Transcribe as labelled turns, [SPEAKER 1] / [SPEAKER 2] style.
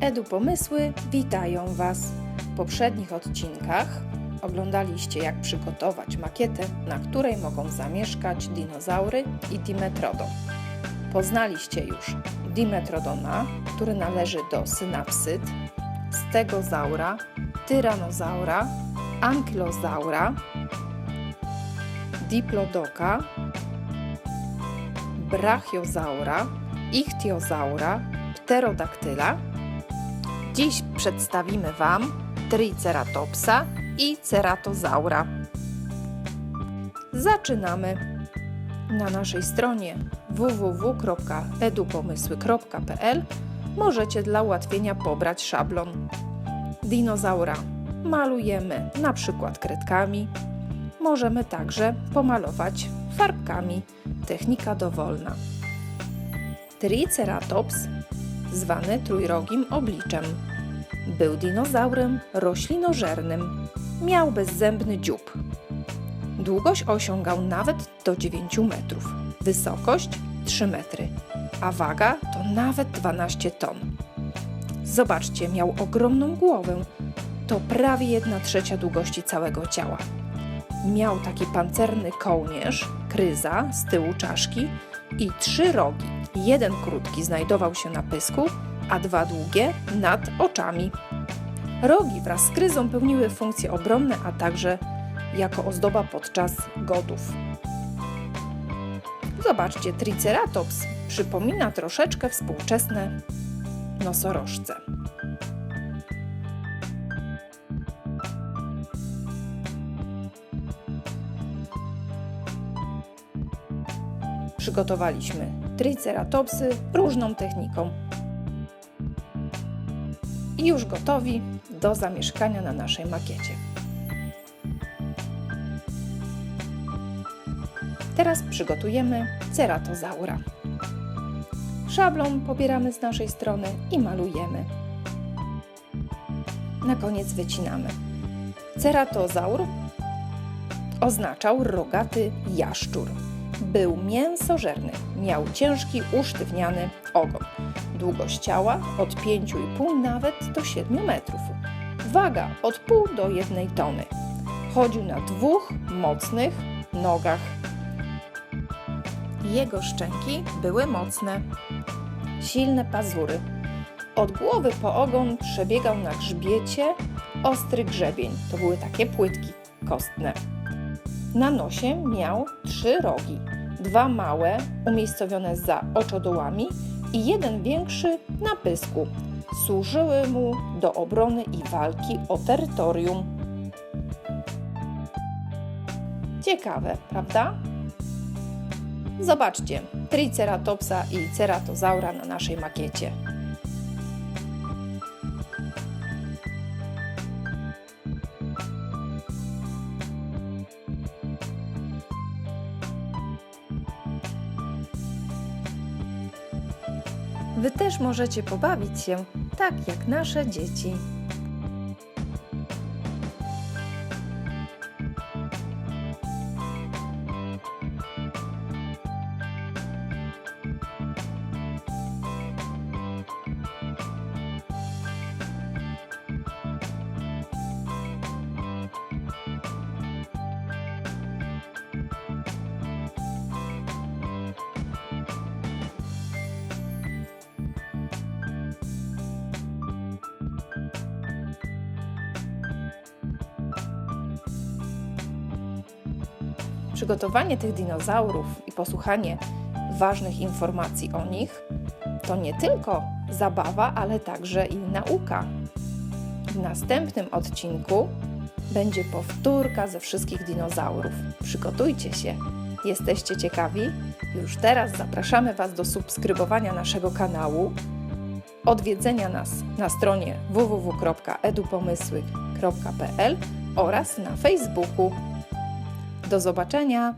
[SPEAKER 1] Edu Pomysły witają Was. W poprzednich odcinkach oglądaliście, jak przygotować makietę, na której mogą zamieszkać dinozaury i Dimetrodon. Poznaliście już Dimetrodona, który należy do synapsyd, stegozaura, tyranozaura, ankylozaura, diplodoka, brachiozaura, ichtiozaura, pterodaktyla. Dziś przedstawimy Wam Triceratopsa i Ceratozaura. Zaczynamy. Na naszej stronie www.edupomysły.pl możecie dla ułatwienia pobrać szablon. Dinozaura malujemy na przykład kredkami. Możemy także pomalować farbkami. Technika dowolna. Triceratops, zwany trójrogim obliczem, był dinozaurem roślinożernym. Miał bezzębny dziób. Długość osiągał nawet do 9 metrów, wysokość 3 metry, a waga to nawet 12 ton. Zobaczcie, miał ogromną głowę. To prawie 1 trzecia długości całego ciała. Miał taki pancerny kołnierz, kryza z tyłu czaszki i trzy rogi. Jeden krótki znajdował się na pysku, a dwa długie nad oczami. Rogi wraz z kryzą pełniły funkcje obronne, a także jako ozdoba podczas godów. Zobaczcie, Triceratops przypomina troszeczkę współczesne nosorożce. Przygotowaliśmy Triceratopsy różną techniką. I już gotowi do zamieszkania na naszej makiecie. Teraz przygotujemy ceratozaura. Szablon pobieramy z naszej strony i malujemy. Na koniec wycinamy. Ceratozaur oznaczał rogaty jaszczur. Był mięsożerny, miał ciężki, usztywniany ogon. Długość ciała od 5,5 nawet do 7 metrów. Waga od pół do 1 tony. Chodził na dwóch mocnych nogach. Jego szczęki były mocne. Silne pazury. Od głowy po ogon przebiegał na grzbiecie ostry grzebień. To były takie płytki kostne. Na nosie miał trzy rogi. Dwa małe, umiejscowione za oczodołami i jeden większy na pysku. Służyły mu do obrony i walki o terytorium. Ciekawe, prawda? Zobaczcie, Triceratopsa i Ceratozaura na naszej makiecie. Wy też możecie pobawić się tak jak nasze dzieci. Przygotowanie tych dinozaurów i posłuchanie ważnych informacji o nich to nie tylko zabawa, ale także i nauka. W następnym odcinku będzie powtórka ze wszystkich dinozaurów. Przygotujcie się. Jesteście ciekawi? Już teraz zapraszamy Was do subskrybowania naszego kanału, odwiedzenia nas na stronie www.edupomysły.pl oraz na Facebooku. Do zobaczenia!